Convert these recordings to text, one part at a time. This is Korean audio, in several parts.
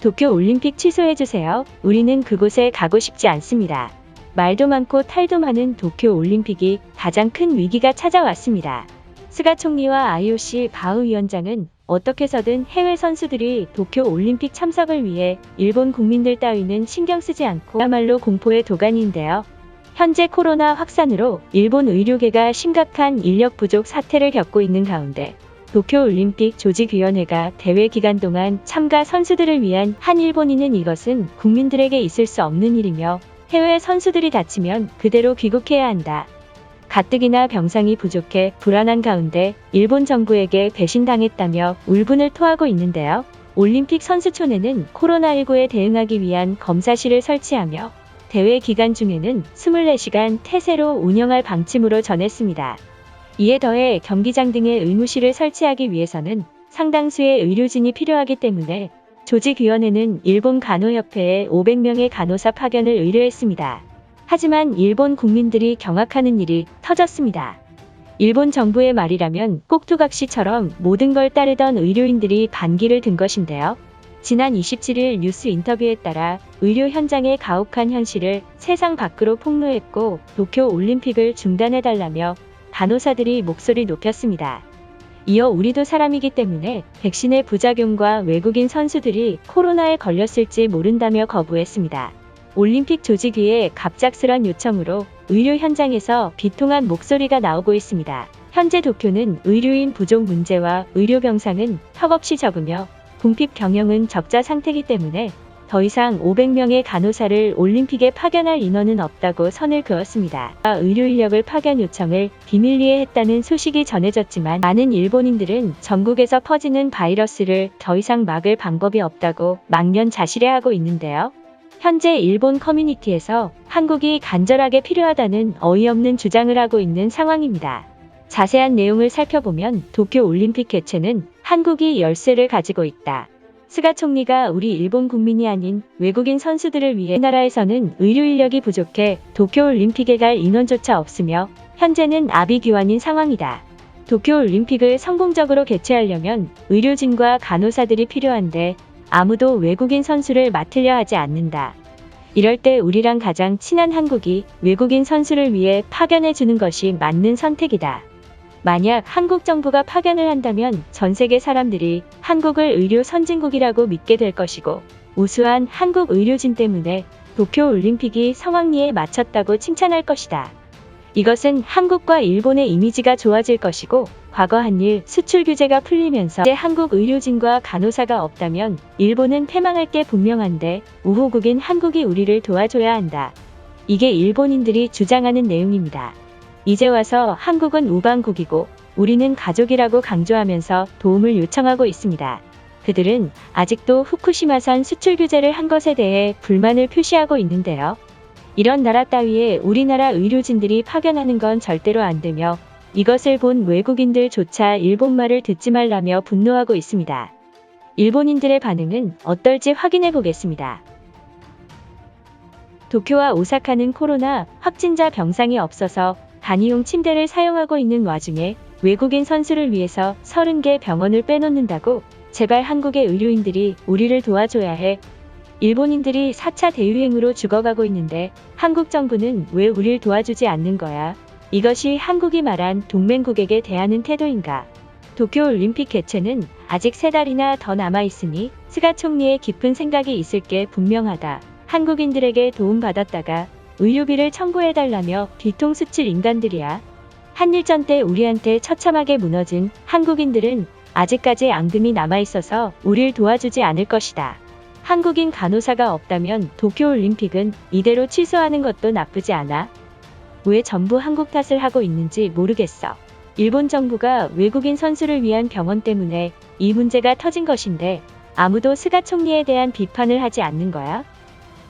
도쿄 올림픽 취소해주세요. 우리는 그곳에 가고 싶지 않습니다. 말도 많고 탈도 많은 도쿄 올림픽이 가장 큰 위기가 찾아왔습니다. 스가 총리와 IOC 바흐 위원장은 어떻게 해서든 해외 선수들이 도쿄 올림픽 참석을 위해 일본 국민들 따위는 신경 쓰지 않고 야말로 공포의 도가니인데요. 현재 코로나 확산으로 일본 의료계가 심각한 인력 부족 사태를 겪고 있는 가운데 도쿄올림픽 조직위원회가 대회 기간 동안 참가 선수들을 위한 한 일본인은 이것은 국민들에게 있을 수 없는 일이며 해외 선수들이 다치면 그대로 귀국해야 한다. 가뜩이나 병상이 부족해 불안한 가운데 일본 정부에게 배신당했다며 울분을 토하고 있는데요. 올림픽 선수촌에는 코로나19에 대응하기 위한 검사실을 설치하며 대회 기간 중에는 24시간 태세로 운영할 방침으로 전했습니다. 이에 더해 경기장 등의 의무실을 설치하기 위해서는 상당수의 의료진이 필요하기 때문에 조직위원회는 일본 간호협회에 500명의 간호사 파견을 의뢰했습니다. 하지만 일본 국민들이 경악하는 일이 터졌습니다. 일본 정부의 말이라면 꼭두각시처럼 모든 걸 따르던 의료인들이 반기를 든 것인데요. 지난 27일 뉴스 인터뷰에 따라 의료 현장의 가혹한 현실을 세상 밖으로 폭로했고 도쿄 올림픽을 중단해달라며 간호사들이 목소리 높였습니다. 이어 우리도 사람이기 때문에 백신의 부작용과 외국인 선수들이 코로나에 걸렸을지 모른다며 거부했습니다. 올림픽 조직위의 갑작스런 요청으로 의료 현장에서 비통한 목소리가 나오고 있습니다. 현재 도쿄는 의료인 부족 문제와 의료 병상은 턱없이 적으며 궁핍 경영은 적자 상태이기 때문에 더 이상 500명의 간호사를 올림픽에 파견할 인원은 없다고 선을 그었습니다. 의료 인력을 파견 요청을 비밀리에 했다는 소식이 전해졌지만 많은 일본인들은 전국에서 퍼지는 바이러스를 더 이상 막을 방법이 없다고 망연자실해하고 있는데요. 현재 일본 커뮤니티에서 한국이 간절하게 필요하다는 어이없는 주장을 하고 있는 상황입니다. 자세한 내용을 살펴보면 도쿄 올림픽 개최는 한국이 열쇠를 가지고 있다. 스가 총리가 우리 일본 국민이 아닌 외국인 선수들을 위해 나라에서는 의료 인력이 부족해 도쿄 올림픽에 갈 인원조차 없으며 현재는 아비규환인 상황이다. 도쿄 올림픽을 성공적으로 개최하려면 의료진과 간호사들이 필요한데 아무도 외국인 선수를 맡으려 하지 않는다. 이럴 때 우리랑 가장 친한 한국이 외국인 선수를 위해 파견해 주는 것이 맞는 선택이다. 만약 한국 정부가 파견을 한다면 전 세계 사람들이 한국을 의료 선진국이라고 믿게 될 것이고 우수한 한국 의료진 때문에 도쿄 올림픽이 성황리에 마쳤다고 칭찬할 것이다. 이것은 한국과 일본의 이미지가 좋아질 것이고 과거 한일 수출 규제가 풀리면서 이제 한국 의료진과 간호사가 없다면 일본은 패망할 게 분명한데 우호국인 한국이 우리를 도와줘야 한다. 이게 일본인들이 주장하는 내용입니다. 이제 와서 한국은 우방국이고 우리는 가족이라고 강조하면서 도움을 요청하고 있습니다. 그들은 아직도 후쿠시마산 수출 규제를 한 것에 대해 불만을 표시하고 있는데요. 이런 나라 따위에 우리나라 의료진들이 파견하는 건 절대로 안 되며 이것을 본 외국인들조차 일본말을 듣지 말라며 분노하고 있습니다. 일본인들의 반응은 어떨지 확인해 보겠습니다. 도쿄와 오사카는 코로나 확진자 병상이 없어서 단위용 침대를 사용하고 있는 와중에 외국인 선수를 위해서 30개 병원을 빼놓는다고 제발 한국의 의료인들이 우리를 도와줘야 해. 일본인들이 4차 대유행으로 죽어가고 있는데 한국 정부는 왜 우릴 도와주지 않는 거야? 이것이 한국이 말한 동맹국에게 대하는 태도인가? 도쿄올림픽 개최는 아직 세 달이나 더 남아있으니 스가 총리의 깊은 생각이 있을 게 분명하다. 한국인들에게 도움받았다가 의료비를 청구해달라며 뒤통수 칠 인간들이야. 한일전 때 우리한테 처참하게 무너진 한국인들은 아직까지 앙금이 남아있어서 우릴 도와주지 않을 것이다. 한국인 간호사가 없다면 도쿄올림픽은 이대로 취소하는 것도 나쁘지 않아. 왜 전부 한국 탓을 하고 있는지 모르겠어. 일본 정부가 외국인 선수를 위한 병원 때문에 이 문제가 터진 것인데 아무도 스가 총리에 대한 비판을 하지 않는 거야?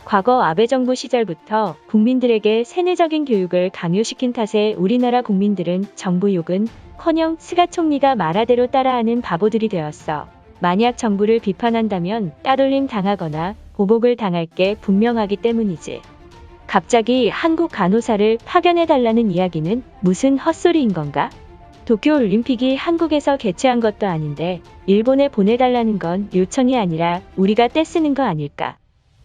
과거 아베 정부 시절부터 국민들에게 세뇌적인 교육을 강요시킨 탓에 우리나라 국민들은 정부 욕은 커녕 스가 총리가 말하대로 따라하는 바보들이 되었어. 만약 정부를 비판한다면 따돌림 당하거나 보복을 당할 게 분명하기 때문이지. 갑자기 한국 간호사를 파견해달라는 이야기는 무슨 헛소리인 건가? 도쿄올림픽이 한국에서 개최한 것도 아닌데 일본에 보내달라는 건 요청이 아니라 우리가 떼쓰는 거 아닐까.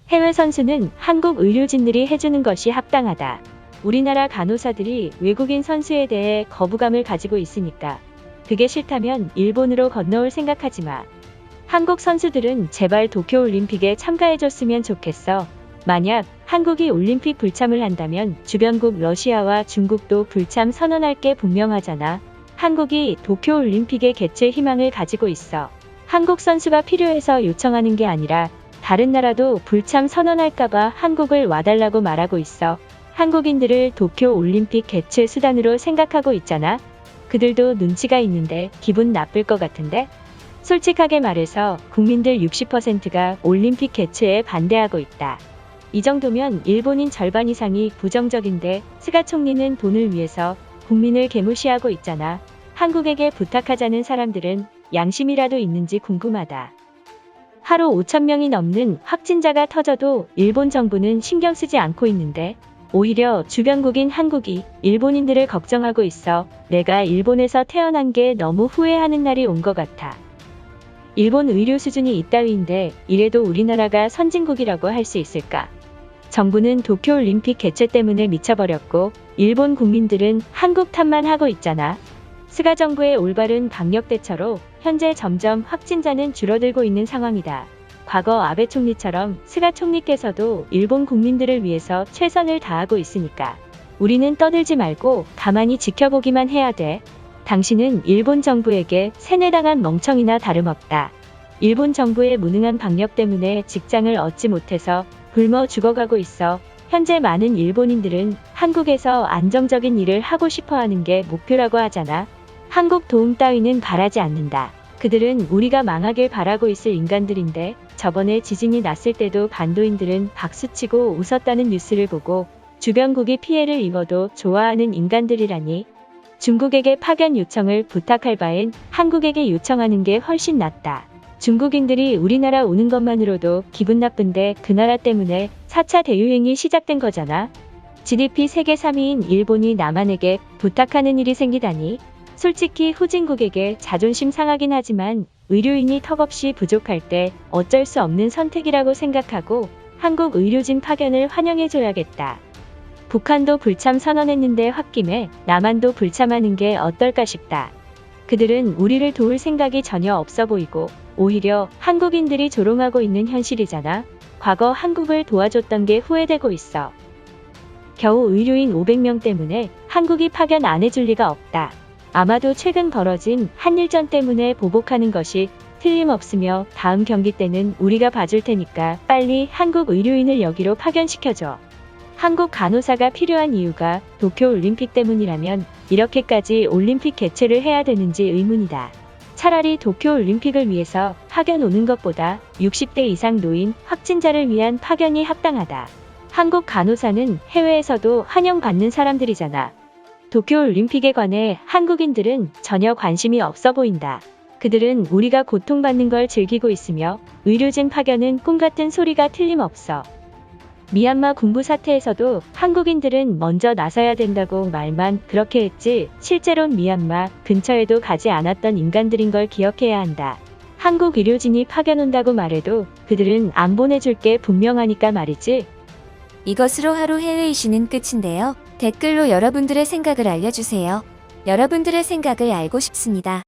해외 선수는 한국 의료진들이 해주는 것이 합당하다. 우리나라 간호사들이 외국인 선수에 대해 거부감을 가지고 있으니까. 그게 싫다면 일본으로 건너올 생각하지 마. 한국 선수들은 제발 도쿄올림픽에 참가해줬으면 좋겠어. 만약 한국이 올림픽 불참을 한다면 주변국 러시아와 중국도 불참 선언할 게 분명하잖아. 한국이 도쿄올림픽의 개최 희망을 가지고 있어. 한국 선수가 필요해서 요청하는 게 아니라 다른 나라도 불참 선언할까봐 한국을 와달라고 말하고 있어. 한국인들을 도쿄 올림픽 개최 수단으로 생각하고 있잖아. 그들도 눈치가 있는데 기분 나쁠 것 같은데? 솔직하게 말해서 국민들 60%가 올림픽 개최에 반대하고 있다. 이 정도면 일본인 절반 이상이 부정적인데 스가 총리는 돈을 위해서 국민을 개무시하고 있잖아. 한국에게 부탁하자는 사람들은 양심이라도 있는지 궁금하다. 하루 5천 명이 넘는 확진자가 터져도 일본 정부는 신경 쓰지 않고 있는데 오히려 주변국인 한국이 일본인들을 걱정하고 있어 내가 일본에서 태어난 게 너무 후회하는 날이 온 것 같아. 일본 의료 수준이 이따위인데 이래도 우리나라가 선진국이라고 할 수 있을까? 정부는 도쿄올림픽 개최 때문에 미쳐버렸고 일본 국민들은 한국 탓만 하고 있잖아. 스가 정부의 올바른 방역 대처로 현재 점점 확진자는 줄어들고 있는 상황이다. 과거 아베 총리처럼 스가 총리께서도 일본 국민들을 위해서 최선을 다하고 있으니까 우리는 떠들지 말고 가만히 지켜보기만 해야 돼. 당신은 일본 정부에게 세뇌당한 멍청이나 다름없다. 일본 정부의 무능한 방역 때문에 직장을 얻지 못해서 굶어 죽어가고 있어. 현재 많은 일본인들은 한국에서 안정적인 일을 하고 싶어 하는 게 목표라고 하잖아. 한국 도움 따위는 바라지 않는다. 그들은 우리가 망하길 바라고 있을 인간들인데 저번에 지진이 났을 때도 반도인들은 박수치고 웃었다는 뉴스를 보고 주변국이 피해를 입어도 좋아하는 인간들이라니 중국에게 파견 요청을 부탁할 바엔 한국에게 요청하는 게 훨씬 낫다. 중국인들이 우리나라 오는 것만으로도 기분 나쁜데 그 나라 때문에 4차 대유행이 시작된 거잖아. GDP 세계 3위인 일본이 남한에게 부탁하는 일이 생기다니. 솔직히 후진국에게 자존심 상하긴 하지만 의료인이 턱없이 부족할 때 어쩔 수 없는 선택이라고 생각하고 한국 의료진 파견을 환영해줘야겠다. 북한도 불참 선언했는데 홧김에 남한도 불참하는 게 어떨까 싶다. 그들은 우리를 도울 생각이 전혀 없어 보이고 오히려 한국인들이 조롱하고 있는 현실이잖아. 과거 한국을 도와줬던 게 후회되고 있어. 겨우 의료인 500명 때문에 한국이 파견 안 해줄 리가 없다. 아마도 최근 벌어진 한일전 때문에 보복하는 것이 틀림없으며 다음 경기 때는 우리가 봐줄 테니까 빨리 한국 의료인을 여기로 파견시켜줘. 한국 간호사가 필요한 이유가 도쿄올림픽 때문이라면 이렇게까지 올림픽 개최를 해야 되는지 의문이다. 차라리 도쿄올림픽을 위해서 파견 오는 것보다 60대 이상 노인 확진자를 위한 파견이 합당하다. 한국 간호사는 해외에서도 환영받는 사람들이잖아. 도쿄올림픽에 관해 한국인들은 전혀 관심이 없어 보인다. 그들은 우리가 고통받는 걸 즐기고 있으며 의료진 파견은 꿈 같은 소리가 틀림없어. 미얀마 군부 사태에서도 한국인들은 먼저 나서야 된다고 말만 그렇게 했지 실제론 미얀마 근처에도 가지 않았던 인간들인 걸 기억해야 한다. 한국 의료진이 파견 온다고 말해도 그들은 안 보내줄 게 분명하니까 말이지. 이것으로 하루 해외 이슈는 끝인데요. 댓글로 여러분들의 생각을 알려주세요. 여러분들의 생각을 알고 싶습니다.